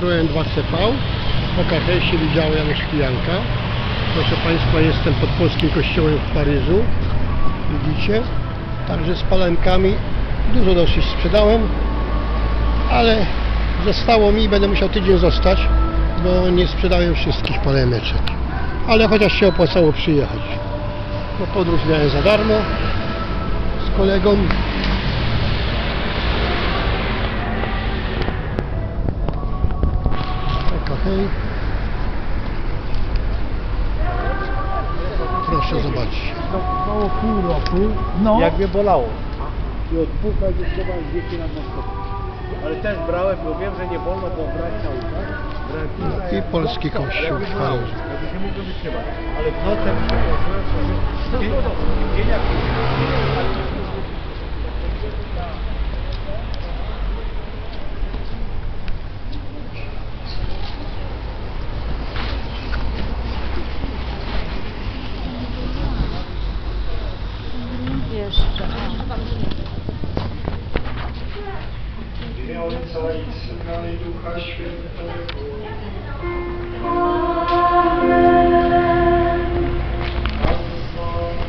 Citroen 2CV. OKT się widziała Janusz Kijanka. Proszę Państwa, jestem pod polskim kościołem w Paryżu. Widzicie? Także z palenkami dużo dosyć sprzedałem, ale zostało mi, będę musiał tydzień zostać, bo nie sprzedałem wszystkich palemeczek. Ale chociaż się opłacało przyjechać. Bo podróż miałem za darmo z kolegą. Proszę zobaczyć. Około pół roku, No. jak mnie bolało. I od godziny trzymałem dzieci na nosko. Ale też brałem, bo wiem, że nie wolno było brać na. Brałem pilna, I polski kościół w Paryżu. Jakby się mógł wytrzymać. Ale w nocy sobie dzień, dzień jak Ojca i Syna i Ducha Świętego.